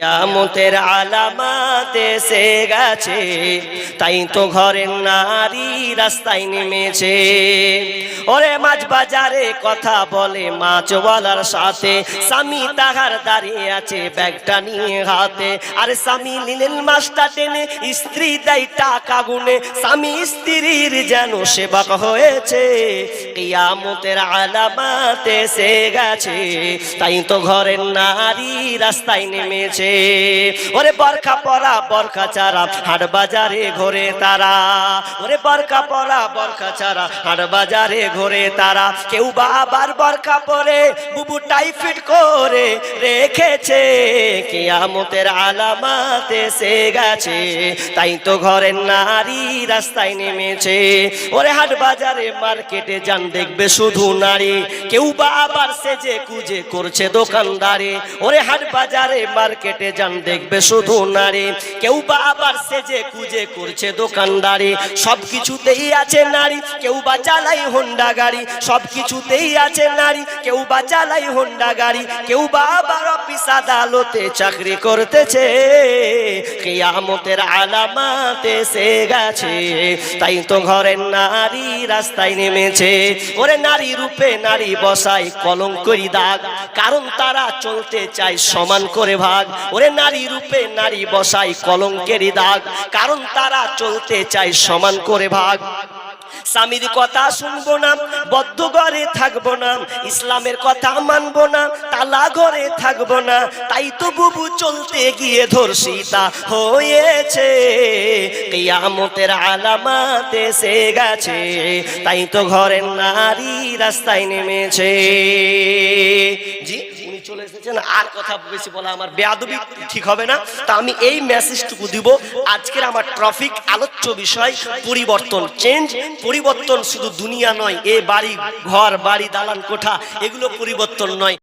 কিয়ামতের আলামাতে সে গেছে। তাই তো ঘরের নারী রাস্তায় নেমেছে। ওরে মাছ বাজারে কথা বলে মাছ মাছওয়ালার সাথে। স্বামী তাহার দাঁড়িয়ে আছে ব্যাগটা নিয়ে হাতে। আরে স্বামী নিলেন মাছটা টেনে স্ত্রী দেয় টাকা গুনে। স্বামী স্ত্রীর যেন সেবক হয়েছে, কিয়ামতের আলামাত এসে গেছে। তাই তো ঘরের নারী রাস্তায় নেমেছে। ওরে বরখা পরা, বরখা চারা, হাট বাজারে ঘোরে তারা। ওরে বরখা পরা, বরখা চারা, হাট বাজারে ঘোরে তারা, কেউ বা আবার বরখা পরে বুবু টাইফিট করে রেখেছে। কিয়ামতের আলামাত সে গেছে, তাই তো ঘরের নারী রাস্তায় নেমেছে। ওরে হাট বাজারে মার্কেটে যান দেখবে শুধু নারী, কেউ বা আবার সেজে কুজে করছে দোকানদারে। ওরে হাট বাজারে মার্কেটে যান দেখবে শুধু নারী, কেউ বা আবার সেজে কুজে করছে দোকানদারি। সব কিছুতেই আছে নারী, কেউ বা চালাই হোন্ডা গাড়ি সব কিছুতেই আছে নারী। কেউ বা চালাই হোন্ডা গাড়ি, কেউ বা আবার অফিস আদালতে চাকরি করতেছে। কিয়ামতের আলামাত এসে গেছে। তাই তো ঘরের নারী রাস্তায় নেমেছে। ওরে নারী রূপে নারী বসাই কলঙ্করি দাগ। কারণ তারা চলতে চায় সমান করে ভাগ। ওরে নারী রূপে নারী বসাই কলঙ্কেরই দাগ। কারণ তারা চলতে চায় সমান করে ভাগ। স্বামীর কথা শুনব না, বদ্ধ ঘরে থাকব না, ইসলামের কথা মানবো না, তালা ঘরে থাকব না, তাই তো বুবু চলতে গিয়ে ধর্ষিতা হয়েছে। কিয়ামতের আলামাত এসে গেছে, তাই তো ঘরের নারী রাস্তায় নেমেছে। চলে এসেছেন। আর কথা বেশি বলা আমার বেয়াদবি ঠিক হবে না। তা আমি এই মেসেজটুকু দিব। আজকের আমার ট্রফিক আলোচ্য বিষয় পরিবর্তন। চেঞ্জ পরিবর্তন শুধু দুনিয়া নয়, এ বাড়ি, ঘর, বাড়ি, দালান, কোঠা, এগুলো পরিবর্তন নয়।